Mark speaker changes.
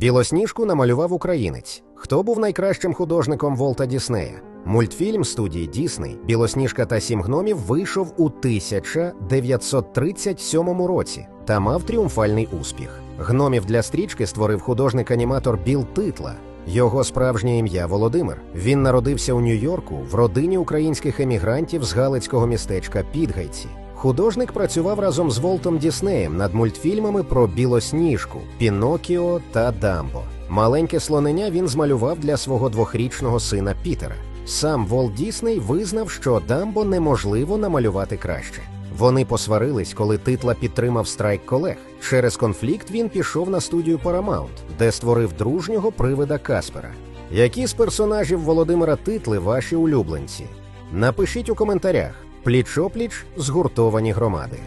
Speaker 1: Білосніжку намалював українець. Хто був найкращим художником Волта Діснея? Мультфільм студії Дісней Білосніжка та сім гномів вийшов у 1937 році та мав тріумфальний успіх. Гномів для стрічки створив художник-аніматор Біл Титла. Його справжнє ім'я Володимир. Він народився у Нью-Йорку в родині українських емігрантів з галицького містечка Підгайці. Художник працював разом з Волтом Діснеєм над мультфільмами про Білосніжку, Пінокіо та Дамбо. Маленьке слонення він змалював для свого двохрічного сина Пітера. Сам Волт Дісней визнав, що Дамбо неможливо намалювати краще. Вони посварились, коли титла підтримав страйк колег. Через конфлікт він пішов на студію Paramount, де створив дружнього привида Каспера. Які з персонажів Володимира Титли ваші улюбленці? Напишіть у коментарях. Пліч-опліч згуртовані громади.